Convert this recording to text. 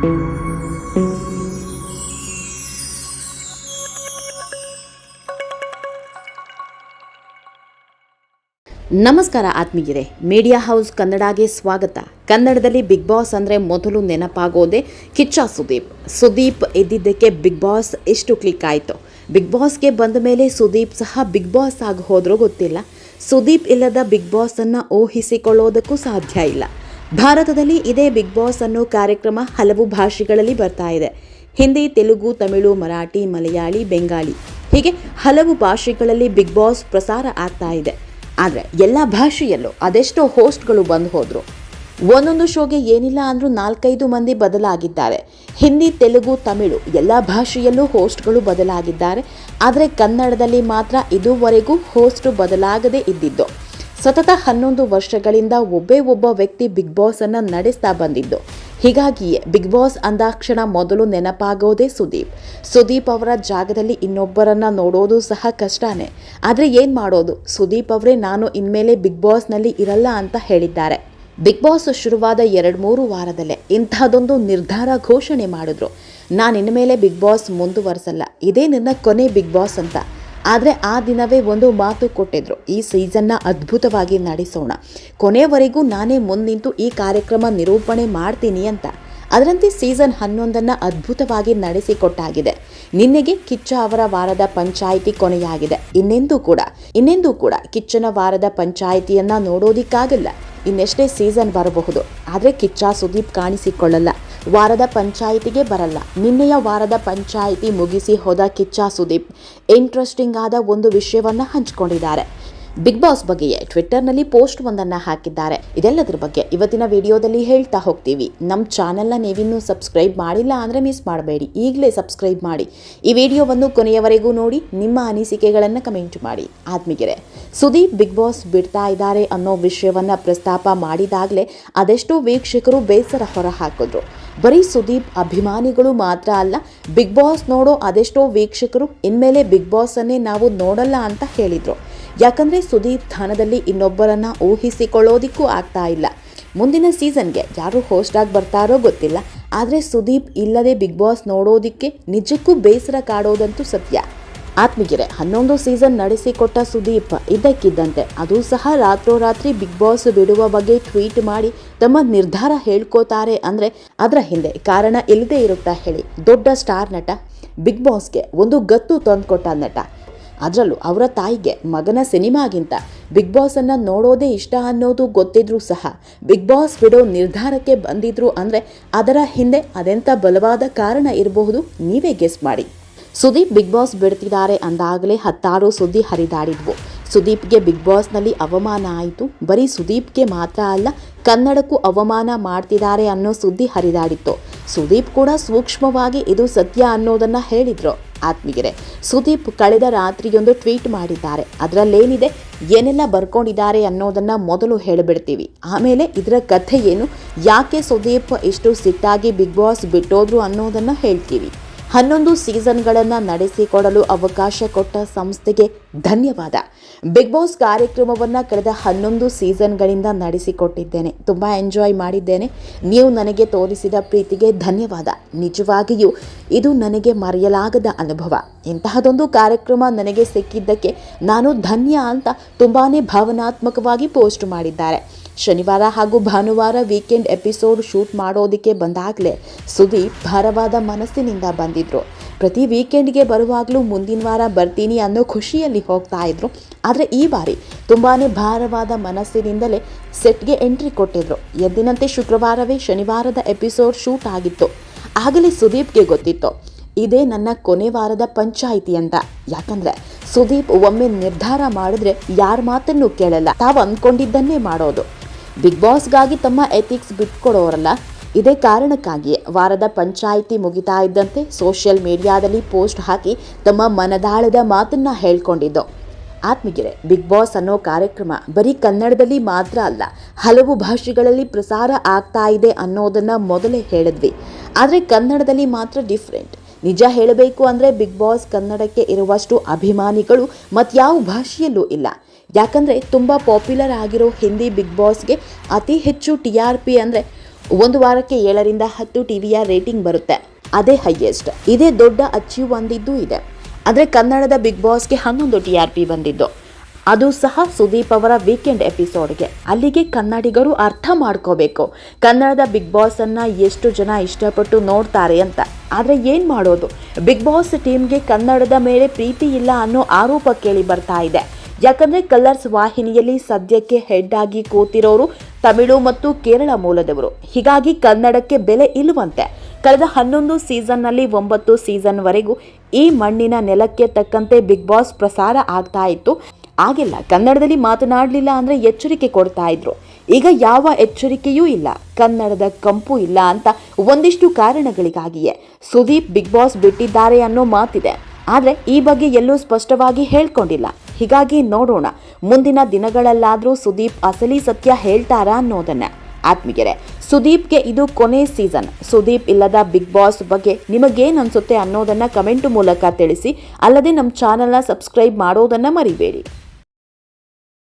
ನಮಸ್ಕಾರ ಆತ್ಮೀಯರೇ, media house ಕನ್ನಡಗೆ ಸ್ವಾಗತ. ಕನ್ನಡದಲ್ಲಿ ಬಿಗ್ ಬಾಸ್ ಅಂದರೆ ಮೊದಲು ನೆನಪಾಗೋದೆ ಕಿಚ್ಚ ಸುದೀಪ್ ಸುದೀಪ್ ಇದ್ದಿದ್ದಕ್ಕೆ ಬಿಗ್ ಬಾಸ್ ಎಷ್ಟು ಕ್ಲಿಕ್ ಆಯಿತು? ಬಿಗ್ ಬಾಸ್ಗೆ ಬಂದ ಮೇಲೆ ಸುದೀಪ್ ಸಹ ಬಿಗ್ ಬಾಸ್ ಆಗಿ ಹೋದರೂ ಗೊತ್ತಿಲ್ಲ. ಸುದೀಪ್ ಇಲ್ಲದ ಬಿಗ್ ಬಾಸನ್ನು ಊಹಿಸಿಕೊಳ್ಳೋದಕ್ಕೂ ಸಾಧ್ಯ ಇಲ್ಲ. ಭಾರತದಲ್ಲಿ ಇದೇ ಬಿಗ್ ಬಾಸ್ ಅನ್ನೋ ಕಾರ್ಯಕ್ರಮ ಹಲವು ಭಾಷೆಗಳಲ್ಲಿ ಬರ್ತಾ ಇದೆ. ಹಿಂದಿ, ತೆಲುಗು, ತಮಿಳು, ಮರಾಠಿ, ಮಲಯಾಳಿ ಬೆಂಗಾಲಿ ಹೀಗೆ ಹಲವು ಭಾಷೆಗಳಲ್ಲಿ ಬಿಗ್ ಬಾಸ್ ಪ್ರಸಾರ ಆಗ್ತಾ ಇದೆ. ಆದರೆ ಎಲ್ಲ ಭಾಷೆಯಲ್ಲೂ ಅದೆಷ್ಟೋ ಹೋಸ್ಟ್ಗಳು ಬಂದು ಹೋದರು. ಒಂದೊಂದು ಶೋಗೆ ಏನಿಲ್ಲ ಅಂದರೂ ನಾಲ್ಕೈದು ಮಂದಿ ಬದಲಾಗಿದ್ದಾರೆ. ಹಿಂದಿ, ತೆಲುಗು, ತಮಿಳು ಎಲ್ಲ ಭಾಷೆಯಲ್ಲೂ ಹೋಸ್ಟ್ಗಳು ಬದಲಾಗಿದ್ದಾರೆ. ಆದರೆ ಕನ್ನಡದಲ್ಲಿ ಮಾತ್ರ ಇದುವರೆಗೂ ಹೋಸ್ಟ್ ಬದಲಾಗದೇ ಇದ್ದಿದ್ದು. ಸತತ ಹನ್ನೊಂದು ವರ್ಷಗಳಿಂದ ಒಬ್ಬೇ ಒಬ್ಬ ವ್ಯಕ್ತಿ ಬಿಗ್ ಬಾಸ್ ಅನ್ನ ನಡೆಸ್ತಾ ಬಂದಿದ್ದು. ಹೀಗಾಗಿಯೇ ಬಿಗ್ ಬಾಸ್ ಅಂದಾಕ್ಷಣ ಮೊದಲು ನೆನಪಾಗೋದೇ ಸುದೀಪ್. ಸುದೀಪ್ ಅವರ ಜಾಗದಲ್ಲಿ ಇನ್ನೊಬ್ಬರನ್ನ ನೋಡೋದು ಸಹ ಕಷ್ಟನೇ. ಆದರೆ ಏನು ಮಾಡೋದು? ಸುದೀಪ್ ಅವರೇ, ನಾನು ಇನ್ಮೇಲೆ ಬಿಗ್ ಬಾಸ್ನಲ್ಲಿ ಇರಲ್ಲ ಅಂತ ಹೇಳಿದ್ದಾರೆ. ಬಿಗ್ ಬಾಸ್ ಶುರುವಾದ ಎರಡು ಮೂರು ವಾರದಲ್ಲೇ ಇಂಥದ್ದೊಂದು ನಿರ್ಧಾರ ಘೋಷಣೆ ಮಾಡಿದ್ರು. ನಾನು ಇನ್ಮೇಲೆ ಬಿಗ್ ಬಾಸ್ ಮುಂದುವರೆಸಲ್ಲ. ಇದೇ ನನ್ನ ಕೊನೆ ಬಿಗ್ ಬಾಸ್ ಅಂತ. ಆದರೆ ಆ ದಿನವೇ ಒಂದು ಮಾತು ಕೊಟ್ಟಿದ್ರು, ಈ ಸೀಸನ್ನ ಅದ್ಭುತವಾಗಿ ನಡೆಸೋಣ. ಕೊನೆವರೆಗೂ ನಾನೇ ಮುಂದಿಂತು ಈ ಕಾರ್ಯಕ್ರಮ ನಿರೂಪಣೆ ಮಾಡ್ತೀನಿ ಅಂತ. ಅದರಂತೆ ಸೀಸನ್ ಹನ್ನೊಂದನ್ನು ಅದ್ಭುತವಾಗಿ ನಡೆಸಿಕೊಟ್ಟಾಗಿದೆ. ನಿನ್ನೆಗೆ ಕಿಚ್ಚ ಅವರ ವಾರದ ಪಂಚಾಯಿತಿ ಕೊನೆಯಾಗಿದೆ. ಇನ್ನೆಂದೂ ಕೂಡ ಇನ್ನೆಂದೂ ಕೂಡ ಕಿಚ್ಚನ ವಾರದ ಪಂಚಾಯಿತಿಯನ್ನು ನೋಡೋದಿಕ್ಕಾಗಲ್ಲ. ಇನ್ನೆಷ್ಟೇ ಸೀಸನ್ ಬರಬಹುದು, ಆದರೆ ಕಿಚ್ಚ ಸುದೀಪ್ ಕಾಣಿಸಿಕೊಳ್ಳಲ್ಲ. ವಾರದ ಪಂಚಾಯಿತಿಗೆ ಬರಲ್ಲ. ನಿನ್ನೆಯ ವಾರದ ಪಂಚಾಯಿತಿ ಮುಗಿಸಿ ಹೋದ ಕಿಚ್ಚ ಸುದೀಪ್. ಇಂಟ್ರೆಸ್ಟಿಂಗ್ ಆದ ಒಂದು ವಿಷಯವನ್ನು ಹಂಚಿಕೊಂಡಿದ್ದಾರೆ. ಬಿಗ್ ಬಾಸ್ ಬಗ್ಗೆಯೇ ಟ್ವಿಟ್ಟರ್ನಲ್ಲಿ ಪೋಸ್ಟ್ ಒಂದನ್ನು ಹಾಕಿದ್ದಾರೆ. ಇದೆಲ್ಲದರ ಬಗ್ಗೆ ಇವತ್ತಿನ ವಿಡಿಯೋದಲ್ಲಿ ಹೇಳ್ತಾ ಹೋಗ್ತೀವಿ. ನಮ್ಮ ಚಾನೆಲ್ನ ನೀವಿನ್ನೂ ಸಬ್ಸ್ಕ್ರೈಬ್ ಮಾಡಿಲ್ಲ ಅಂದರೆ ಮಿಸ್ ಮಾಡಬೇಡಿ. ಈಗಲೇ ಸಬ್ಸ್ಕ್ರೈಬ್ ಮಾಡಿ. ಈ ವಿಡಿಯೋವನ್ನು ಕೊನೆಯವರೆಗೂ ನೋಡಿ, ನಿಮ್ಮ ಅನಿಸಿಕೆಗಳನ್ನು ಕಮೆಂಟ್ ಮಾಡಿ. ಆದ್ಮಿಗೆರೆ, ಸುದೀಪ್ ಬಿಗ್ ಬಾಸ್ ಬಿಡ್ತಾ ಇದ್ದಾರೆ ಅನ್ನೋ ವಿಷಯವನ್ನ ಪ್ರಸ್ತಾಪ ಮಾಡಿದಾಗಲೇ ಅದೆಷ್ಟೋ ವೀಕ್ಷಕರು ಬೇಸರ ಹೊರ ಹಾಕಿದ್ರು ಬರೀ ಸುದೀಪ್ ಅಭಿಮಾನಿಗಳು ಮಾತ್ರ ಅಲ್ಲ, ಬಿಗ್ ಬಾಸ್ ನೋಡೋ ಅದೆಷ್ಟೋ ವೀಕ್ಷಕರು ಇನ್ಮೇಲೆ ಬಿಗ್ ಬಾಸನ್ನೇ ನಾವು ನೋಡಲ್ಲ ಅಂತ ಹೇಳಿದರು. ಯಾಕಂದರೆ ಸುದೀಪ್ ಸ್ಥಾನದಲ್ಲಿ ಇನ್ನೊಬ್ಬರನ್ನ ಊಹಿಸಿಕೊಳ್ಳೋದಿಕ್ಕೂ ಆಗ್ತಾ ಇಲ್ಲ. ಮುಂದಿನ ಸೀಸನ್ಗೆ ಯಾರು ಹೋಸ್ಟ್ ಆಗಿ ಬರ್ತಾರೋ ಗೊತ್ತಿಲ್ಲ. ಆದರೆ ಸುದೀಪ್ ಇಲ್ಲದೆ ಬಿಗ್ ಬಾಸ್ ನೋಡೋದಿಕ್ಕೆ ನಿಜಕ್ಕೂ ಬೇಸರ ಕಾಡೋದಂತೂ ಸತ್ಯ. ಆತ್ಮಗಿರೆ ಹನ್ನೊಂದು ಸೀಸನ್ ನಡೆಸಿಕೊಟ್ಟ ಸುದೀಪ್ ಇದ್ದಕ್ಕಿದ್ದಂತೆ ಅದು ಸಹ ರಾತ್ರೋರಾತ್ರಿ ಬಿಗ್ ಬಾಸ್ ಬಿಡುವ ಬಗ್ಗೆ ಟ್ವೀಟ್ ಮಾಡಿ ತಮ್ಮ ನಿರ್ಧಾರ ಹೇಳ್ಕೋತಾರೆ ಅಂದರೆ ಅದರ ಹಿಂದೆ ಕಾರಣ ಇಲ್ಲದೆ ಇರುತ್ತಾ ಹೇಳಿ. ದೊಡ್ಡ ಸ್ಟಾರ್ ನಟ ಬಿಗ್ ಬಾಸ್ಗೆ ಒಂದು ಗತ್ತು ತಂದುಕೊಟ್ಟ ನಟ. ಅದರಲ್ಲೂ ಅವರ ತಾಯಿಗೆ ಮಗನ ಸಿನಿಮಾಗಿಂತ ಬಿಗ್ ಬಾಸನ್ನು ನೋಡೋದೇ ಇಷ್ಟ ಅನ್ನೋದು ಗೊತ್ತಿದ್ರೂ ಸಹ ಬಿಗ್ ಬಾಸ್ ಬಿಡೋ ನಿರ್ಧಾರಕ್ಕೆ ಬಂದಿದ್ರು ಅಂದರೆ ಅದರ ಹಿಂದೆ ಅದೆಂಥ ಬಲವಾದ ಕಾರಣ ಇರಬಹುದು ನೀವೇ ಗೆಸ್ ಮಾಡಿ. ಸುದೀಪ್ ಬಿಗ್ ಬಾಸ್ ಬಿಡ್ತಿದ್ದಾರೆ ಅಂದಾಗಲೇ ಹತ್ತಾರು ಸುದ್ದಿ ಹರಿದಾಡಿದ್ವು. ಸುದೀಪ್ಗೆ ಬಿಗ್ ಬಾಸ್ನಲ್ಲಿ ಅವಮಾನ ಆಯಿತು. ಬರೀ ಸುದೀಪ್ಗೆ ಮಾತ್ರ ಅಲ್ಲ, ಕನ್ನಡಕ್ಕೂ ಅವಮಾನ ಮಾಡ್ತಿದ್ದಾರೆ ಅನ್ನೋ ಸುದ್ದಿ ಹರಿದಾಡಿತ್ತು. ಸುದೀಪ್ ಕೂಡ ಸೂಕ್ಷ್ಮವಾಗಿ ಇದು ಸತ್ಯ ಅನ್ನೋದನ್ನ ಹೇಳಿದ್ರು. ಆತ್ಮೀಗೆರೆ ಸುದೀಪ್ ಕಳೆದ ರಾತ್ರಿಯೊಂದು ಟ್ವೀಟ್ ಮಾಡಿದ್ದಾರೆ. ಅದರಲ್ಲೇನಿದೆ? ಏನೆಲ್ಲ ಬರ್ಕೊಂಡಿದ್ದಾರೆ ಅನ್ನೋದನ್ನು ಮೊದಲು ಹೇಳಿಬಿಡ್ತೀವಿ. ಆಮೇಲೆ ಇದರ ಕಥೆ ಏನು? ಯಾಕೆ ಸುದೀಪ್ ಇಷ್ಟು ಸಿಟ್ಟಾಗಿ ಬಿಗ್ ಬಾಸ್ ಬಿಟ್ಟೋದ್ರು ಅನ್ನೋದನ್ನು ಹೇಳ್ತೀವಿ. ಹನ್ನೊಂದು ಸೀಸನ್ಗಳನ್ನು ನಡೆಸಿಕೊಡಲು ಅವಕಾಶ ಕೊಟ್ಟ ಸಂಸ್ಥೆಗೆ ಧನ್ಯವಾದ. ಬಿಗ್ ಬಾಸ್ ಕಾರ್ಯಕ್ರಮವನ್ನು ಕಳೆದ ಹನ್ನೊಂದು ಸೀಸನ್ಗಳಿಂದ ನಡೆಸಿಕೊಟ್ಟಿದ್ದೇನೆ. ತುಂಬ ಎಂಜಾಯ್ ಮಾಡಿದ್ದೇನೆ. ನೀವು ನನಗೆ ತೋರಿಸಿದ ಪ್ರೀತಿಗೆ ಧನ್ಯವಾದ. ನಿಜವಾಗಿಯೂ ಇದು ನನಗೆ ಮರೆಯಲಾಗದ ಅನುಭವ. ಇಂತಹದೊಂದು ಕಾರ್ಯಕ್ರಮ ನನಗೆ ಸಿಕ್ಕಿದ್ದಕ್ಕೆ ನಾನು ಧನ್ಯ ಅಂತ ತುಂಬಾ ಭಾವನಾತ್ಮಕವಾಗಿ ಪೋಸ್ಟ್ ಮಾಡಿದ್ದಾರೆ. ಶನಿವಾರ ಹಾಗೂ ಭಾನುವಾರ ವೀಕೆಂಡ್ ಎಪಿಸೋಡ್ ಶೂಟ್ ಮಾಡೋದಕ್ಕೆ ಬಂದಾಗಲೇ ಸುದೀಪ್ ಭಾರವಾದ ಮನಸ್ಸಿನಿಂದ ಬಂದಿದ್ರು. ಪ್ರತಿ ವೀಕೆಂಡ್ಗೆ ಬರುವಾಗಲೂ ಮುಂದಿನ ವಾರ ಬರ್ತೀನಿ ಅನ್ನೋ ಖುಷಿಯಲ್ಲಿ ಹೋಗ್ತಾ ಇದ್ರು. ಆದರೆ ಈ ಬಾರಿ ತುಂಬಾ ಭಾರವಾದ ಮನಸ್ಸಿನಿಂದಲೇ ಸೆಟ್ಗೆ ಎಂಟ್ರಿ ಕೊಟ್ಟಿದ್ರು. ಎದ್ದಿನಂತೆ ಶುಕ್ರವಾರವೇ ಶನಿವಾರದ ಎಪಿಸೋಡ್ ಶೂಟ್ ಆಗಿತ್ತು. ಆಗಲೇ ಸುದೀಪ್ಗೆ ಗೊತ್ತಿತ್ತು. ಇದೇ ನನ್ನ ಕೊನೆ ವಾರದ ಪಂಚಾಯಿತಿ ಅಂತ. ಯಾಕಂದ್ರೆ ಸುದೀಪ್ ಒಮ್ಮೆ ನಿರ್ಧಾರ ಮಾಡಿದ್ರೆ ಯಾರ ಮಾತನ್ನು ಕೇಳಲ್ಲ. ತಾವು ಅಂದ್ಕೊಂಡಿದ್ದನ್ನೇ ಮಾಡೋದು. ಬಿಗ್ ಬಾಸ್ಗಾಗಿ ತಮ್ಮ ಎಥಿಕ್ಸ್ ಬಿಟ್ಕೊಡೋರಲ್ಲ. ಇದೇ ಕಾರಣಕ್ಕಾಗಿಯೇ ವಾರದ ಪಂಚಾಯಿತಿ ಮುಗಿತಾ ಇದ್ದಂತೆ ಸೋಷಿಯಲ್ ಮೀಡಿಯಾದಲ್ಲಿ ಪೋಸ್ಟ್ ಹಾಕಿ ತಮ್ಮ ಮನದಾಳದ ಮಾತನ್ನ ಹೇಳ್ಕೊಂಡಿದ್ದು. ಆತ್ಮಗಿರೆ ಬಿಗ್ ಬಾಸ್ ಅನ್ನೋ ಕಾರ್ಯಕ್ರಮ ಬರೀ ಕನ್ನಡದಲ್ಲಿ ಮಾತ್ರ ಅಲ್ಲ, ಹಲವು ಭಾಷೆಗಳಲ್ಲಿ ಪ್ರಸಾರ ಆಗ್ತಾ ಇದೆ ಅನ್ನೋದನ್ನ ಮೊದಲೇ ಹೇಳಿದ್ವಿ. ಆದರೆ ಕನ್ನಡದಲ್ಲಿ ಮಾತ್ರ ಡಿಫ್ರೆಂಟ್ ನಿಜ ಹೇಳಬೇಕು ಅಂದರೆ ಬಿಗ್ ಬಾಸ್ ಕನ್ನಡಕ್ಕೆ ಇರುವಷ್ಟು ಅಭಿಮಾನಿಗಳು ಮತ್ಯಾವ ಭಾಷೆಯಲ್ಲೂ ಇಲ್ಲ. ಯಾಕಂದರೆ ತುಂಬ ಪಾಪ್ಯುಲರ್ ಆಗಿರೋ ಹಿಂದಿ ಬಿಗ್ ಬಾಸ್ಗೆ ಅತಿ ಹೆಚ್ಚು ಟಿ ಆರ್ ಪಿ ಅಂದರೆ ಒಂದು ವಾರಕ್ಕೆ ಏಳರಿಂದ ಹತ್ತು ಟಿ ವಿಯ ರೇಟಿಂಗ್ ಬರುತ್ತೆ. ಅದೇ ಹೈಯೆಸ್ಟ್ ಇದೇ ದೊಡ್ಡ ಅಚೀವ್ ಒಂದಿದ್ದು ಇದೆ. ಆದರೆ ಕನ್ನಡದ ಬಿಗ್ ಬಾಸ್ಗೆ ಹನ್ನೊಂದು ಟಿ ಆರ್ ಪಿ ಬಂದಿದ್ದು. ಅದು ಸಹ ಸುದೀಪ್ ಅವರ ವೀಕೆಂಡ್ ಎಪಿಸೋಡ್ಗೆ ಅಲ್ಲಿಗೆ ಕನ್ನಡಿಗರು ಅರ್ಥ ಮಾಡ್ಕೋಬೇಕು. ಕನ್ನಡದ ಬಿಗ್ ಬಾಸ್ ಅನ್ನ ಎಷ್ಟು ಜನ ಇಷ್ಟಪಟ್ಟು ನೋಡ್ತಾರೆ ಅಂತ. ಆದರೆ ಏನು ಮಾಡೋದು? ಬಿಗ್ ಬಾಸ್ ಟೀಮ್ಗೆ ಕನ್ನಡದ ಮೇಲೆ ಪ್ರೀತಿ ಇಲ್ಲ ಅನ್ನೋ ಆರೋಪ ಕೇಳಿ ಬರ್ತಾ ಇದೆ. ಯಾಕಂದ್ರೆ ಕಲರ್ಸ್ ವಾಹಿನಿಯಲ್ಲಿ ಸದ್ಯಕ್ಕೆ ಹೆಡ್ ಆಗಿ ಕೂತಿರೋರು ತಮಿಳು ಮತ್ತು ಕೇರಳ ಮೂಲದವರು. ಹೀಗಾಗಿ ಕನ್ನಡಕ್ಕೆ ಬೆಲೆ ಇಲ್ಲವಂತೆ ಕಳೆದ ಹನ್ನೊಂದು ಸೀಸನ್ನಲ್ಲಿ ಒಂಬತ್ತು ಸೀಸನ್ವರೆಗೂ ಈ ಮಣ್ಣಿನ ನೆಲಕ್ಕೆ ತಕ್ಕಂತೆ ಬಿಗ್ ಬಾಸ್ ಪ್ರಸಾರ ಆಗ್ತಾ ಇತ್ತು. ಆಗಿಲ್ಲ ಕನ್ನಡದಲ್ಲಿ ಮಾತನಾಡಲಿಲ್ಲ ಅಂದರೆ ಎಚ್ಚರಿಕೆ ಕೊಡ್ತಾ ಇದ್ರು. ಈಗ ಯಾವ ಎಚ್ಚರಿಕೆಯೂ ಇಲ್ಲ. ಕನ್ನಡದ ಕಂಪು ಇಲ್ಲ ಅಂತ ಒಂದಿಷ್ಟು ಕಾರಣಗಳಿಗಾಗಿಯೇ ಸುದೀಪ್ ಬಿಗ್ ಬಾಸ್ ಬಿಟ್ಟಿದ್ದಾರೆ ಅನ್ನೋ ಮಾತಿದೆ. ಆದರೆ ಈ ಬಗ್ಗೆ ಎಲ್ಲೂ ಸ್ಪಷ್ಟವಾಗಿ ಹೇಳ್ಕೊಂಡಿಲ್ಲ. ಹೀಗಾಗಿ ನೋಡೋಣ. ಮುಂದಿನ ದಿನಗಳಲ್ಲಾದರೂ ಸುದೀಪ್ ಅಸಲಿ ಸತ್ಯ ಹೇಳ್ತಾರಾ ಅನ್ನೋದನ್ನ. ಆತ್ಮಿಗೆರೆ ಸುದೀಪ್ಗೆ ಇದು ಕೊನೆ ಸೀಸನ್. ಸುದೀಪ್ ಇಲ್ಲದ ಬಿಗ್ ಬಾಸ್ ಬಗ್ಗೆ ನಿಮಗೇನು ಅನಿಸುತ್ತೆ ಅನ್ನೋದನ್ನು ಕಮೆಂಟ್ ಮೂಲಕ ತಿಳಿಸಿ, ಅಲ್ಲದೆ ನಮ್ಮ ಚಾನಲ್ನ ಸಬ್ಸ್ಕ್ರೈಬ್ ಮಾಡೋದನ್ನು ಮರಿಬೇಡಿ.